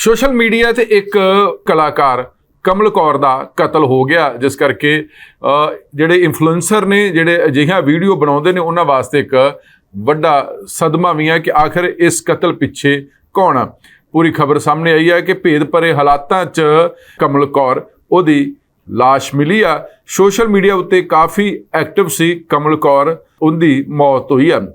Social media ਤੇ ਇੱਕ ਕਲਾਕਾਰ ਕਮਲ ਕੌਰ ਦਾ ਕਤਲ ਹੋ ਗਿਆ, ਜਿਸ ਕਰਕੇ ਜਿਹੜੇ ਇਨਫਲੂਐਂਸਰ ਨੇ, ਜਿਹੜੇ ਅਜਿਹੀਆਂ ਵੀਡੀਓ ਬਣਾਉਂਦੇ ਨੇ, ਉਹਨਾਂ ਵਾਸਤੇ ਇੱਕ ਵੱਡਾ ਸਦਮਾ ਵੀ ਹੈ ਕਿ ਆਖਰ ਇਸ ਕਤਲ ਪਿੱਛੇ ਕੌਣ ਆ। ਪੂਰੀ ਖਬਰ ਸਾਹਮਣੇ ਆਈ ਹੈ ਕਿ ਭੇਦ ਭਰੇ ਹਾਲਾਤਾਂ 'ਚ ਕਮਲ ਕੌਰ ਉਹਦੀ ਲਾਸ਼ ਮਿਲੀ ਆ। ਸੋਸ਼ਲ ਮੀਡੀਆ ਉੱਤੇ ਕਾਫੀ ਐਕਟਿਵ ਸੀ ਕਮਲ ਕੌਰ, ਉਹਦੀ ਮੌਤ ਹੋਈ ਆ।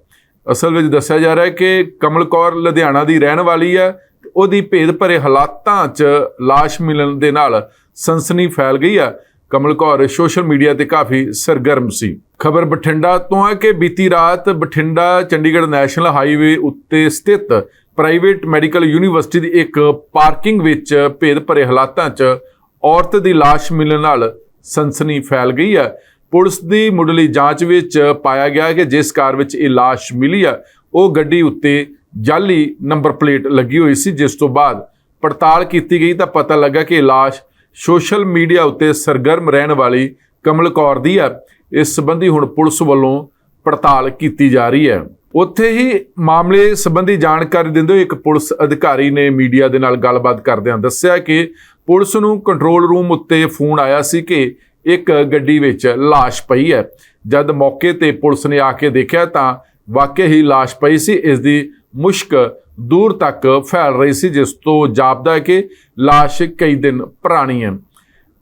ਅਸਲ ਵਿੱਚ ਦੱਸਿਆ ਜਾ ਰਿਹਾ ਹੈ ਕਿ ਕਮਲ ਕੌਰ ਲੁਧਿਆਣਾ ਦੀ ਰਹਿਣ ਵਾਲੀ ਆ ਉਹਦੀ ਭੇਦ ਭਰੇ ਹਾਲਾਤਾਂ 'ਚ ਲਾਸ਼ ਮਿਲਣ ਦੇ ਨਾਲ ਸਨਸਨੀ ਫੈਲ ਗਈ ਹੈ ਕਮਲ ਕੌਰ ਸੋਸ਼ਲ ਮੀਡੀਆ ਤੇ ਕਾਫੀ ਸਰਗਰਮ ਸੀ। ਖਬਰ ਬਠਿੰਡਾ ਤੋਂ ਹੈ ਕਿ ਬੀਤੀ ਰਾਤ ਬਠਿੰਡਾ ਚੰਡੀਗੜ੍ਹ ਨੈਸ਼ਨਲ ਹਾਈਵੇ ਉੱਤੇ ਸਥਿਤ ਪ੍ਰਾਈਵੇਟ ਮੈਡੀਕਲ ਯੂਨੀਵਰਸਿਟੀ ਦੀ ਇੱਕ ਪਾਰਕਿੰਗ ਵਿੱਚ ਭੇਦ ਭਰੇ ਹਾਲਾਤਾਂ 'ਚ ਔਰਤ ਦੀ ਲਾਸ਼ ਮਿਲਣ ਨਾਲ ਸਨਸਨੀ ਫੈਲ ਗਈ ਹੈ ਪੁਲਿਸ ਦੀ ਮੁੱਢਲੀ ਜਾਂਚ ਵਿੱਚ ਪਾਇਆ ਗਿਆ ਕਿ ਜਿਸ ਕਾਰ ਵਿੱਚ ਇਹ ਲਾਸ਼ ਮਿਲੀ ਹੈ ਉਹ ਗੱਡੀ ਉੱਤੇ ਜਾਲੀ ਨੰਬਰ ਪਲੇਟ ਲੱਗੀ ਹੋਈ ਸੀ, ਜਿਸ ਤੋਂ ਬਾਅਦ ਪੜਤਾਲ ਕੀਤੀ ਗਈ ਤਾਂ ਪਤਾ ਲੱਗਾ ਕਿ ਲਾਸ਼ ਸੋਸ਼ਲ ਮੀਡੀਆ ਉੱਤੇ ਸਰਗਰਮ ਰਹਿਣ ਵਾਲੀ ਕਮਲ ਕੌਰ ਦੀ ਹੈ। ਇਸ ਸੰਬੰਧੀ ਹੁਣ ਪੁਲਿਸ ਵੱਲੋਂ ਪੜਤਾਲ ਕੀਤੀ ਜਾ ਰਹੀ ਹੈ। ਉੱਥੇ ਹੀ ਮਾਮਲੇ ਸੰਬੰਧੀ ਜਾਣਕਾਰੀ ਦਿੰਦੇ ਹੋਏ ਇੱਕ ਪੁਲਿਸ ਅਧਿਕਾਰੀ ਨੇ ਮੀਡੀਆ ਦੇ ਨਾਲ ਗੱਲਬਾਤ ਕਰਦਿਆਂ ਦੱਸਿਆ ਕਿ ਪੁਲਿਸ ਨੂੰ ਕੰਟਰੋਲ ਰੂਮ ਉੱਤੇ ਫੋਨ ਆਇਆ ਸੀ ਕਿ ਇੱਕ ਗੱਡੀ ਵਿੱਚ ਲਾਸ਼ ਪਈ ਹੈ। ਜਦ ਮੌਕੇ ਤੇ ਪੁਲਿਸ ਨੇ ਆ ਕੇ ਦੇਖਿਆ ਤਾਂ ਵਾਕਿਆ ਹੀ ਲਾਸ਼ ਪਈ ਸੀ। ਇਸ ਦੀ ਮੁਸ਼ਕ ਦੂਰ ਤੱਕ ਫੈਲ ਰਹੀ ਸੀ, ਜਿਸ ਤੋਂ ਜਾਪਦਾ ਹੈ ਕਿ ਲਾਸ਼ ਕਈ ਦਿਨ ਪੁਰਾਣੀ ਹੈ।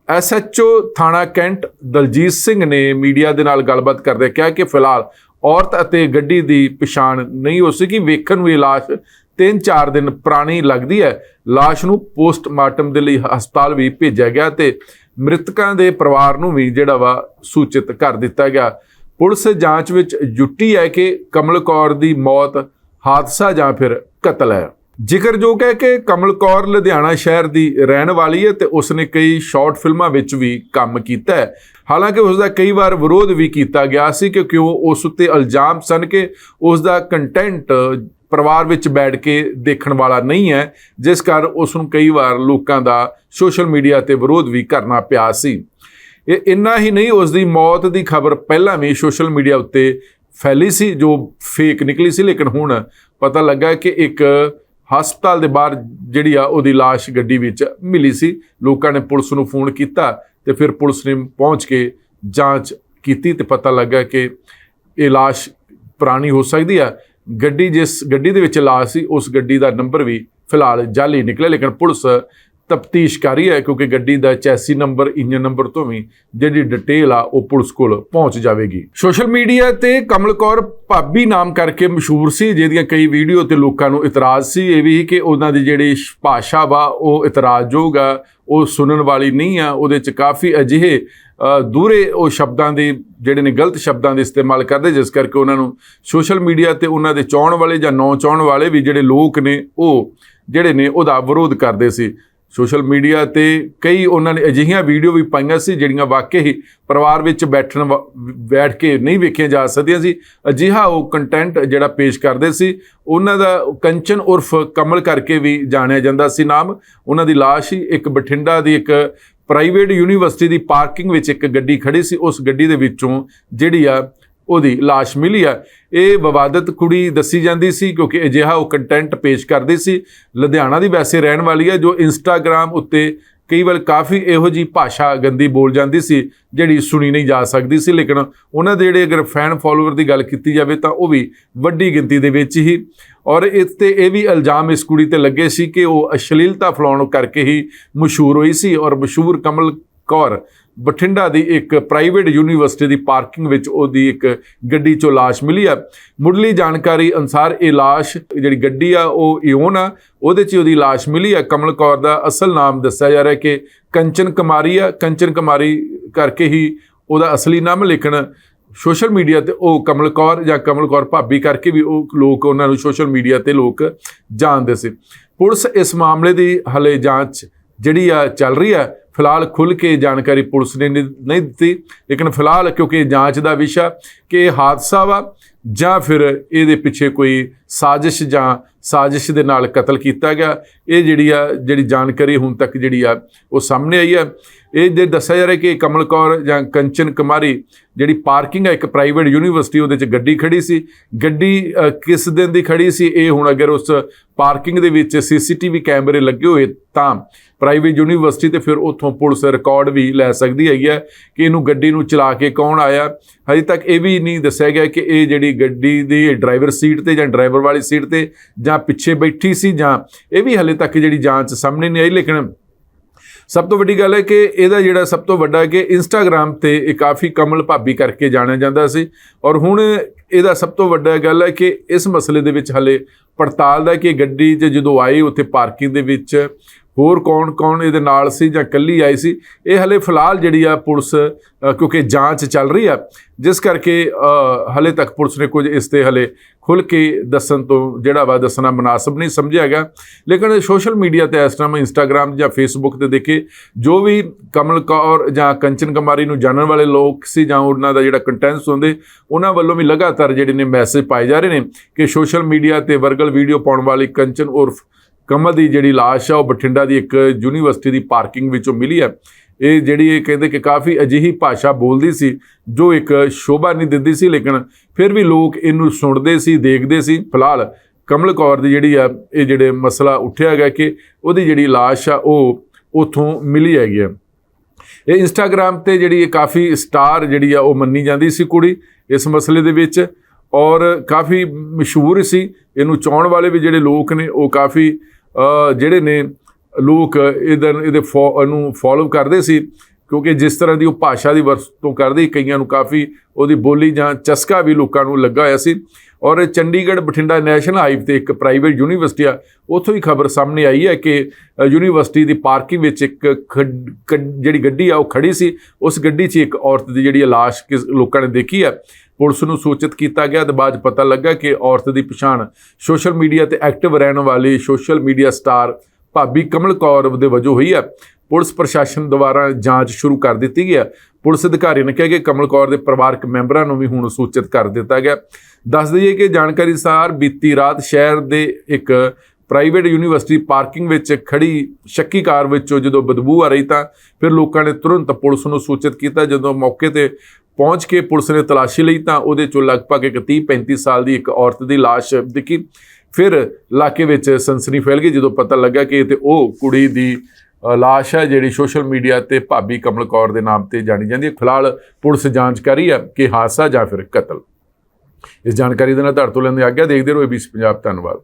ਐਸਐਚਓ ਥਾਣਾ ਕੈਂਟ ਦਲਜੀਤ ਸਿੰਘ ਨੇ ਮੀਡੀਆ ਦੇ ਨਾਲ ਗੱਲਬਾਤ ਕਰਦੇ ਕਿਹਾ ਕਿ ਫਿਲਹਾਲ ਔਰਤ ਅਤੇ ਗੱਡੀ ਦੀ ਪਛਾਣ ਨਹੀਂ ਹੋ ਸਕੀ। ਵੇਖਣ ਨੂੰ ਇਹ ਲਾਸ਼ 3-4 ਦਿਨ ਪੁਰਾਣੀ ਲੱਗਦੀ ਹੈ। ਲਾਸ਼ ਨੂੰ ਪੋਸਟਮਾਰਟਮ ਦੇ ਲਈ ਹਸਪਤਾਲ ਵੀ ਭੇਜਿਆ ਗਿਆ ਤੇ ਮ੍ਰਿਤਕਾਂ ਦੇ ਪਰਿਵਾਰ ਨੂੰ ਵੀ ਜਿਹੜਾ ਵਾ ਸੂਚਿਤ ਕਰ ਦਿੱਤਾ ਗਿਆ। ਪੁਲਿਸ ਜਾਂਚ ਵਿੱਚ ਜੁੱਟੀ ਹੈ ਕਿ ਕਮਲ ਕੌਰ ਦੀ ਮੌਤ ਹਾਦਸਾ ਜਾਂ ਫਿਰ ਕਤਲ ਹੈ। ਜ਼ਿਕਰਯੋਗ ਹੈ ਕਿ ਕਮਲ ਕੌਰ ਲੁਧਿਆਣਾ ਸ਼ਹਿਰ ਦੀ ਰਹਿਣ ਵਾਲੀ ਹੈ ਤੇ ਉਸਨੇ ਕਈ ਸ਼ਾਰਟ ਫਿਲਮਾਂ ਵਿੱਚ ਵੀ ਕੰਮ ਕੀਤਾ ਹੈ। ਹਾਲਾਂਕਿ ਉਸ ਦਾ ਕਈ ਵਾਰ ਵਿਰੋਧ ਵੀ ਕੀਤਾ ਗਿਆ ਸੀ ਕਿਉਂਕਿ ਉਹ ਉਸ ਉੱਤੇ ਇਲਜ਼ਾਮ ਸਨ ਕਿ ਉਸ ਦਾ ਕੰਟੈਂਟ ਪਰਿਵਾਰ ਵਿੱਚ ਬੈਠ ਕੇ ਦੇਖਣ ਵਾਲਾ ਨਹੀਂ ਹੈ, ਜਿਸ ਕਾਰਨ ਉਸ ਨੂੰ ਕਈ ਵਾਰ ਲੋਕਾਂ ਦਾ ਸੋਸ਼ਲ ਮੀਡੀਆ ਤੇ ਵਿਰੋਧ ਵੀ ਕਰਨਾ ਪਿਆ ਸੀ। ਇਹ ਇੰਨਾ ਹੀ ਨਹੀਂ ਉਸ ਦੀ ਮੌਤ ਦੀ ਖਬਰ ਪਹਿਲਾਂ ਵੀ ਸੋਸ਼ਲ ਮੀਡੀਆ ਉੱਤੇ ਫੈਲੀ ਸੀ, ਜੋ ਫੇਕ ਨਿਕਲੀ ਸੀ, ਲੇਕਿਨ ਹੁਣ ਪਤਾ ਲੱਗਾ ਕਿ ਇੱਕ ਹਸਪਤਾਲ ਦੇ ਬਾਹਰ ਜਿਹੜੀ ਆ, ਉਹਦੀ ਲਾਸ਼ ਗੱਡੀ ਵਿੱਚ ਮਿਲੀ ਸੀ। ਲੋਕਾਂ ਨੇ ਪੁਲਿਸ ਨੂੰ ਫੋਨ ਕੀਤਾ ਤੇ ਫਿਰ ਪੁਲਿਸ ਨੇ ਪਹੁੰਚ ਕੇ ਜਾਂਚ ਕੀਤੀ ਤੇ ਪਤਾ ਲੱਗਾ ਕਿ ਇਹ ਲਾਸ਼ ਪੁਰਾਣੀ ਹੋ ਸਕਦੀ ਆ। ਗੱਡੀ ਜਿਸ, ਗੱਡੀ ਦੇ ਵਿੱਚ ਲਾਸ਼ ਸੀ, ਉਸ ਗੱਡੀ ਦਾ ਨੰਬਰ ਵੀ ਫਿਲਹਾਲ ਜਾਲੀ ਨਿਕਲਿਆ, ਲੇਕਿਨ ਪੁਲਿਸ ਤਫਤੀਸ਼ ਕਰ ਰਹੀ ਹੈ ਕਿਉਂਕਿ ਗੱਡੀ ਦਾ ਚੈਸੀ ਨੰਬਰ ਇੰਜਨ ਨੰਬਰ ਤੋਂ ਵੀ ਜਿਹੜੀ ਡਿਟੇਲ ਆ ਉਹ ਪੁਲਿਸ ਕੋਲ ਪਹੁੰਚ ਜਾਵੇਗੀ। ਸੋਸ਼ਲ ਮੀਡੀਆ ਤੇ ਕਮਲ ਕੌਰ ਭਾਬੀ ਨਾਮ ਕਰਕੇ ਮਸ਼ਹੂਰ ਸੀ ਜਿਹਦੀਆਂ ਕਈ ਵੀਡੀਓ ਤੇ ਲੋਕਾਂ ਨੂੰ ਇਤਰਾਜ਼ ਸੀ। ਇਹ ਵੀ ਕਿ ਉਹਨਾਂ ਦੀ ਜਿਹੜੀ ਭਾਸ਼ਾ ਵਾ ਉਹ ਇਤਰਾਜ਼ਯੋਗ ਆ ਉਹ ਸੁਣਨ ਵਾਲੀ ਨਹੀਂ ਆ ਉਹਦੇ ਚ ਕਾਫੀ ਅਜਿਹੇ ਅ, ਦੂਰੇ ਉਹ ਸ਼ਬਦਾਂ ਦੇ ਜਿਹੜੇ ਨੇ ਗਲਤ ਸ਼ਬਦਾਂ ਦੇ ਇਸਤੇਮਾਲ ਕਰਦੇ ਜਿਸ ਕਰਕੇ ਉਹਨਾਂ ਨੂੰ ਸੋਸ਼ਲ ਮੀਡੀਆ ਤੇ ਉਹਨਾਂ ਦੇ ਚਾਹਣ ਵਾਲੇ ਜਾਂ ਨੌ ਚਾਹਣ ਵਾਲੇ ਵੀ ਜਿਹੜੇ ਲੋਕ ਨੇ ਉਹ ਜਿਹੜੇ ਨੇ ਉਹਦਾ ਵਿਰੋਧ ਕਰਦੇ ਸੀ। ਸੋਸ਼ਲ ਮੀਡੀਆ ਤੇ ਕਈ ਉਹਨਾਂ ਨੇ ਅਜਿਹੀਆਂ ਵੀਡੀਓ ਵੀ ਪਾਈਆਂ ਸੀ ਜਿਹੜੀਆਂ ਵਾਕਈ ਹੀ ਪਰਿਵਾਰ ਵਿੱਚ ਬੈਠਣ ਵਾ- ਬੈਠ ਕੇ ਨਹੀਂ ਵੇਖੀਆਂ ਜਾ ਸਕਦੀਆਂ ਸੀ। ਅਜਿਹਾ ਉਹ ਕੰਟੈਂਟ ਜਿਹੜਾ ਪੇਸ਼ ਕਰਦੇ ਸੀ, ਉਹਨਾਂ ਦਾ ਕੰਚਨ ਉਰਫ ਕਮਲ ਕਰਕੇ ਵੀ ਜਾਣਿਆ ਜਾਂਦਾ ਸੀ ਨਾਮ। ਉਹਨਾਂ ਦੀ ਲਾਸ਼ ਹੀ ਇੱਕ ਬਠਿੰਡਾ ਦੀ ਇੱਕ ਪ੍ਰਾਈਵੇਟ ਯੂਨੀਵਰਸਿਟੀ ਦੀ ਪਾਰਕਿੰਗ ਵਿੱਚ ਇੱਕ ਗੱਡੀ ਖੜੀ ਸੀ। ਉਸ ਗੱਡੀ ਦੇ ਵਿੱਚੋਂ ਜਿਹੜੀ ਆ ਉਹਦੀ ਲਾਸ਼ ਮਿਲੀ ਆ। ਇਹ ਵਿਵਾਦਤ ਕੁੜੀ ਦੱਸੀ ਜਾਂਦੀ ਸੀ ਕਿਉਂਕਿ ਅਜਿਹਾ ਉਹ ਕੰਟੈਂਟ ਪੇਸ਼ ਕਰਦੀ ਸੀ। ਲੁਧਿਆਣਾ ਦੀ ਵੈਸੇ ਰਹਿਣ ਵਾਲੀ ਹੈ ਜੋ ਇੰਸਟਾਗ੍ਰam ਉੱਤੇ ਕਈ ਵਾਰ ਕਾਫੀ ਇਹੋ ਜੀ ਭਾਸ਼ਾ ਗੰਦੀ ਬੋਲ ਜਾਂਦੀ ਸੀ, ਜਿਹੜੀ ਸੁਣੀ ਨਹੀਂ ਜਾ ਸਕਦੀ ਸੀ। ਲੇਕਿਨ ਉਹਨਾਂ ਦੇ ਜਿਹੜੇ ਅਗਰ ਫੈਨ ਫਾਲੋਅਰ ਦੀ ਗੱਲ ਕੀਤੀ ਜਾਵੇ ਤਾਂ ਉਹ ਵੀ ਵੱਡੀ ਗਿਣਤੀ ਦੇ ਵਿੱਚ ਹੀ। ਔਰ ਇਸ ਤੇ ਇਹ ਵੀ ਇਲਜ਼ਾਮ ਇਸ ਕੁੜੀ ਤੇ ਲੱਗੇ ਸੀ ਕਿ ਉਹ ਅਸ਼ਲੀਲਤਾ ਫੈਲਾਉਣ ਕਰਕੇ ਹੀ ਮਸ਼ਹੂਰ ਹੋਈ ਸੀ। ਔਰ ਮਸ਼ਹੂਰ ਕਮਲ ਕੌਰ ਬਠਿੰਡਾ ਦੀ ਇੱਕ ਪ੍ਰਾਈਵੇਟ ਯੂਨੀਵਰਸਿਟੀ ਦੀ ਪਾਰਕਿੰਗ ਵਿੱਚ ਉਹਦੀ ਇੱਕ ਗੱਡੀ ਚੋਂ ਲਾਸ਼ ਮਿਲੀ ਆ। ਮੁੱਢਲੀ ਜਾਣਕਾਰੀ ਅਨਸਾਰ ਇਹ ਲਾਸ਼, ਜਿਹੜੀ ਗੱਡੀ ਆ, ਉਹ ਇਓਨ ਆ। ਉਹਦੇ 'ਚ ਉਹਦੀ ਲਾਸ਼ ਮਿਲੀ ਆ। ਕਮਲ ਕੌਰ ਦਾ ਅਸਲ ਨਾਮ ਦੱਸਿਆ ਜਾ ਰਿਹਾ ਕਿ ਕੰਚਨ ਕੁਮਾਰੀ ਆ। ਕੰਚਨ ਕੁਮਾਰੀ ਕਰਕੇ ਹੀ ਉਹਦਾ ਅਸਲੀ ਨਾਮ ਲੇਕਿਨ ਸੋਸ਼ਲ ਮੀਡੀਆ ਤੇ ਉਹ ਕਮਲ ਕੌਰ ਜਾਂ ਕਮਲ ਕੌਰ ਭਾਬੀ ਕਰਕੇ ਵੀ ਉਹ ਲੋਕ ਉਹਨਾਂ ਨੂੰ ਸੋਸ਼ਲ ਮੀਡੀਆ ਤੇ ਲੋਕ ਜਾਣਦੇ ਸੀ। ਪੁਲਿਸ ਇਸ ਮਾਮਲੇ ਦੀ ਹਲੇ ਜਾਂਚ ਜਿਹੜੀ ਆ ਚੱਲ ਰਹੀ ਆ। ਫਿਲਹਾਲ ਖੁੱਲ ਕੇ ਜਾਣਕਾਰੀ ਪੁਲਿਸ ਨੇ ਨਹੀਂ ਨਹੀਂ ਦਿੱਤੀ, ਲੇਕਿਨ ਫਿਲਹਾਲ ਕਿਉਂਕਿ ਇਹ ਜਾਂਚ ਦਾ ਵਿਸ਼ਾ ਕਿ ਇਹ ਹਾਦਸਾ ਵਾ ਜਾਂ ਫਿਰ ਇਹਦੇ ਪਿੱਛੇ ਕੋਈ ਸਾਜ਼ਿਸ਼ ਜਾਂ ਸਾਜ਼ਿਸ਼ ਦੇ ਨਾਲ ਕਤਲ ਕੀਤਾ ਗਿਆ, ਇਹ ਜਿਹੜੀ ਆ, ਜਿਹੜੀ ਜਾਣਕਾਰੀ ਹੁਣ ਤੱਕ ਜਿਹੜੀ ਆ, ਉਹ ਸਾਹਮਣੇ ਆਈ ਆ। ਇਹ ਜੇ ਦੱਸਿਆ ਜਾ ਰਿਹਾ ਕਿ ਕਮਲ ਕੌਰ ਜਾਂ ਕੰਚਨ ਕੁਮਾਰੀ, ਜਿਹੜੀ ਪਾਰਕਿੰਗ ਹੈ ਇੱਕ ਪ੍ਰਾਈਵੇਟ ਯੂਨੀਵਰਸਿਟੀ, ਉਹਦੇ ਚ ਗੱਡੀ ਖੜੀ ਸੀ। ਗੱਡੀ ਕਿਸ ਦਿਨ ਦੀ ਖੜੀ ਸੀ, ਇਹ ਹੁਣ ਅਗਰ ਉਸ ਪਾਰਕਿੰਗ ਦੇ ਵਿੱਚ ਸੀਸੀਟੀਵੀ ਕੈਮਰੇ ਲੱਗੇ ਹੋਏ ਤਾਂ ਪ੍ਰਾਈਵੇਟ ਯੂਨੀਵਰਸਿਟੀ ਤੇ ਫਿਰ ਉੱਥੋਂ ਪੁਲਿਸ ਰਿਕਾਰਡ ਵੀ ਲੈ ਸਕਦੀ ਹੈਗੀ ਹੈ ਕਿ ਇਹਨੂੰ ਗੱਡੀ ਨੂੰ ਚਲਾ ਕੇ ਕੌਣ ਆਇਆ। ਹਜੇ ਤੱਕ ਇਹ ਵੀ ਨਹੀਂ ਦੱਸਿਆ ਗਿਆ ਕਿ ਇਹ ਜਿਹੜੀ ਗੱਡੀ ਦੀ ਡਰਾਈਵਰ ਸੀਟ ਤੇ ਜਾਂ ਡਰਾਈਵਰ ਵਾਲੀ ਸੀਟ ਤੇ ਜਾਂ ਪਿੱਛੇ ਬੈਠੀ ਸੀ ਜਾਂ ਇਹ ਵੀ ਹਲੇ ਤੱਕ ਜਿਹੜੀ ਜਾਂਚ ਸਾਹਮਣੇ ਨਹੀਂ ਆਈ, ਲੇਕਿਨ ਸਭ ਤੋਂ ਵੱਡੀ ਗੱਲ ਹੈ ਕਿ ਇਹਦਾ ਜਿਹੜਾ ਸਭ ਤੋਂ ਵੱਡਾ ਕਿ ਇੰਸਟਾਗ੍ਰam ਤੇ ਇਹ ਕਾਫੀ ਕਮਲ ਭਾਬੀ ਕਰਕੇ ਜਾਣਿਆ ਜਾਂਦਾ ਸੀ ਔਰ ਹੁਣ ਇਹਦਾ ਸਭ ਤੋਂ ਵੱਡਾ ਗੱਲ ਹੈ ਕਿ ਇਸ ਮਸਲੇ ਦੇ ਵਿੱਚ ਹਲੇ ਪੜਤਾਲ ਦਾ ਕਿ ਗੱਡੀ 'ਚ ਜਦੋਂ ਆਈ ਉੱਥੇ ਪਾਰਕਿੰਗ ਦੇ ਵਿੱਚ ਹੋਰ ਕੌਣ-ਕੌਣ ਇਹਦੇ ਨਾਲ ਸੀ ਜਾਂ ਕੱਲੀ ਆਈ ਸੀ? ਇਹ ਹਲੇ ਫਿਲਹਾਲ ਜਿਹੜੀ ਆ ਪੁਲਿਸ ਕਿਉਂਕਿ ਜਾਂਚ ਚੱਲ ਰਹੀ ਆ, ਜਿਸ ਕਰਕੇ ਹਲੇ ਤੱਕ ਪੁਲਿਸ ਨੇ ਕੁਝ ਇਸ ਤੇ ਹਲੇ ਖੁੱਲ ਕੇ ਦੱਸਣ ਤੋਂ ਜਿਹੜਾ ਵਾ ਦੱਸਣਾ ਮناسب ਨਹੀਂ ਸਮਝਿਆ ਗਿਆ। ਲੇਕਿਨ ਸੋਸ਼ਲ ਮੀਡੀਆ ਤੇ ਇਸ ਟਾਈਮ ਇੰਸਟਾਗ੍ਰam ਜਾਂ ਫੇਸਬੁੱਕ ਤੇ ਦੇਖੇ, ਜੋ ਵੀ ਕਮਲ ਕੌਰ ਜਾਂ ਕੰਚਨ ਕੁਮਾਰੀ ਨੂੰ ਜਾਣਨ ਵਾਲੇ ਲੋਕ ਸੀ ਜਾਂ ਉਹਨਾਂ ਦਾ ਜਿਹੜਾ ਕੰਟੈਂਟਸ ਹੁੰਦੇ, ਉਹਨਾਂ ਵੱਲੋਂ ਵੀ ਲਗਾਤਾਰ ਜਿਹੜੇ ਨੇ ਮੈਸੇਜ ਪਾਏ ਜਾ ਰਹੇ ਨੇ ਕਿ ਸੋਸ਼ਲ ਮੀਡੀਆ ਤੇ ਵਰਗਲ ਵੀਡੀਓ ਪਾਉਣ ਵਾਲੀ ਕੰਚਨ ਉਰਫ ਕਮਲ ਦੀ ਜਿਹੜੀ ਲਾਸ਼ ਆ, ਉਹ ਬਠਿੰਡਾ ਦੀ ਇੱਕ ਯੂਨੀਵਰਸਿਟੀ ਦੀ ਪਾਰਕਿੰਗ ਵਿੱਚੋਂ ਮਿਲੀ ਹੈ। ਇਹ ਜਿਹੜੀ ਇਹ ਕਹਿੰਦੇ ਕਿ ਕਾਫੀ ਅਜਿਹੀ ਭਾਸ਼ਾ ਬੋਲਦੀ ਸੀ, ਜੋ ਇੱਕ ਸ਼ੋਭਾ ਨਹੀਂ ਦਿੰਦੀ ਸੀ, ਲੇਕਿਨ ਫਿਰ ਵੀ ਲੋਕ ਇਹਨੂੰ ਸੁਣਦੇ ਸੀ, ਦੇਖਦੇ ਸੀ। ਫਿਲਹਾਲ ਕਮਲ ਕੌਰ ਦੀ ਜਿਹੜੀ ਆ, ਇਹ ਜਿਹੜੇ ਮਸਲਾ ਉੱਠਿਆ ਗਿਆ ਕਿ ਉਹਦੀ ਜਿਹੜੀ ਲਾਸ਼ ਆ, ਉਹ ਉਥੋਂ ਮਿਲੀ ਹੈਗੀ ਆ ਇਹ ਇੰਸਟਾਗ੍ਰam ਤੇ ਜਿਹੜੀ ਇਹ ਕਾਫੀ ਸਟਾਰ ਜਿਹੜੀ ਆ, ਉਹ ਮੰਨੀ ਜਾਂਦੀ ਸੀ ਕੁੜੀ ਇਸ ਮਸਲੇ ਦੇ ਵਿੱਚ ਔਰ ਕਾਫੀ ਮਸ਼ਹੂਰ ਸੀ। ਇਹਨੂੰ ਚਾਹਣ ਵਾਲੇ ਵੀ ਜਿਹੜੇ ਲੋਕ ਨੇ, ਉਹ ਕਾਫੀ ਜਿਹੜੇ ਨੇ ਲੋਕ ਇਹਦਰ ਇਹਦੇ ਫੋ- ਇਹਨੂੰ ਫੋਲੋ ਕਰਦੇ ਸੀ, ਕਿਉਂਕਿ ਜਿਸ ਤਰ੍ਹਾਂ ਦੀ ਉਹ ਭਾਸ਼ਾ ਦੀ ਵਰਤੋਂ ਕਰਦੇ ਕਈਆਂ ਨੂੰ ਕਾਫੀ ਉਹਦੀ ਬੋਲੀ ਜਾਂ ਚਸਕਾ ਵੀ ਲੋਕਾਂ ਨੂੰ ਲੱਗਾ ਹੋਇਆ ਸੀ। ਔਰ ਚੰਡੀਗੜ੍ਹ ਬਠਿੰਡਾ ਨੈਸ਼ਨਲ ਹਾਈਵੇ ਤੇ ਇੱਕ ਪ੍ਰਾਈਵੇਟ ਯੂਨੀਵਰਸਿਟੀ ਆ, ਉੱਥੋਂ ਹੀ ਖਬਰ ਸਾਹਮਣੇ ਆਈ ਹੈ ਕਿ ਯੂਨੀਵਰਸਿਟੀ ਦੀ ਪਾਰਕਿੰਗ ਵਿੱਚ ਇੱਕ ਖੱਡ- ਕੱਡ- ਜਿਹੜੀ ਗੱਡੀ ਆ, ਉਹ ਖੜੀ ਸੀ। ਉਸ ਗੱਡੀ 'ਚ ਇੱਕ ਔਰਤ ਦੀ ਜਿਹੜੀ ਲਾਸ਼ ਕਿਸ, ਲੋਕਾਂ ਨੇ ਦੇਖੀ ਹੈ ਪੁਲਿਸ ਨੂੰ ਸੂਚਿਤ ਕੀਤਾ ਗਿਆ ਤੇ ਬਾਅਦ 'ਚ ਪਤਾ ਲੱਗਾ ਕਿ ਔਰਤ ਦੀ ਪਛਾਣ ਸੋਸ਼ਲ ਮੀਡੀਆ ਤੇ ਐਕਟਿਵ ਰਹਿਣ ਵਾਲੀ ਸੋਸ਼ਲ ਮੀਡੀਆ ਸਟਾਰ ਭਾਬੀ ਕਮਲ ਕੌਰ ਦੇ ਵਜੋਂ ਹੋਈ ਹੈ। ਪੁਲਿਸ ਪ੍ਰਸ਼ਾਸਨ ਦੁਆਰਾ ਜਾਂਚ ਸ਼ੁਰੂ ਕਰ ਦਿੱਤੀ ਗਈ ਹੈ। ਪੁਲਿਸ ਅਧਿਕਾਰੀ ਨੇ ਕਿਹਾ ਕਿ ਕਮਲ ਕੌਰ ਦੇ ਪਰਿਵਾਰਕ ਮੈਂਬਰਾਂ ਨੂੰ ਵੀ ਹੁਣ ਸੂਚਿਤ ਕਰ ਦਿੱਤਾ ਗਿਆ। ਦੱਸ ਦਈਏ ਕਿ ਜਾਣਕਾਰੀ ਅਨੁਸਾਰ ਬੀਤੀ ਰਾਤ ਸ਼ਹਿਰ ਦੇ ਇੱਕ ਪ੍ਰਾਈਵੇਟ ਯੂਨੀਵਰਸਿਟੀ ਪਾਰਕਿੰਗ ਵਿੱਚ ਖੜੀ ਸ਼ੱਕੀ ਕਾਰ ਵਿੱਚੋਂ ਜਦੋਂ ਬਦਬੂ ਆ ਰਹੀ ਤਾਂ ਫਿਰ ਲੋਕਾਂ ਨੇ ਤੁਰੰਤ ਪੁਲਿਸ ਨੂੰ ਸੂਚਿਤ ਕੀਤਾ। ਜਦੋਂ ਮੌਕੇ ਤੇ ਪਹੁੰਚ ਕੇ ਪੁਲਿਸ ਨੇ ਤਲਾਸ਼ੀ ਲਈ ਤਾਂ ਉਹਦੇ ਚੋਂ ਲਗਭਗ ਇੱਕ 30 35 ਸਾਲ ਦੀ ਇੱਕ ਔਰਤ ਦੀ ਲਾਸ਼ ਦਿਖੀ। ਫਿਰ ਇਲਾਕੇ ਵਿੱਚ ਸਨਸਨੀ ਫੈਲ ਗਈ ਜਦੋਂ ਪਤਾ ਲੱਗਾ ਕਿ ਇਹ ਤੇ ਉਹ ਕੁੜੀ ਦੀ ਲਾਸ਼ ਹੈ ਜਿਹੜੀ ਸੋਸ਼ਲ ਮੀਡੀਆ ਤੇ ਭਾਬੀ ਕਮਲ ਕੌਰ ਦੇ ਨਾਮ ਤੇ ਜਾਣੀ ਜਾਂਦੀ ਹੈ। ਫਿਲਹਾਲ ਪੁਲਿਸ ਜਾਂਚ ਕਰ ਰਹੀ ਹੈ ਕਿ ਹਾਦਸਾ ਜਾਂ ਫਿਰ ਕਤਲ। ਇਸ ਜਾਣਕਾਰੀ ਦੇ ਨਾਲ ਤੁਹਾਡੇ ਤੋਂ ਲੈਂਦੇ ਆਗਿਆ, ਦੇਖਦੇ ਰਹੋ ਏਬੀਸੀ ਪੰਜਾਬ। ਧੰਨਵਾਦ।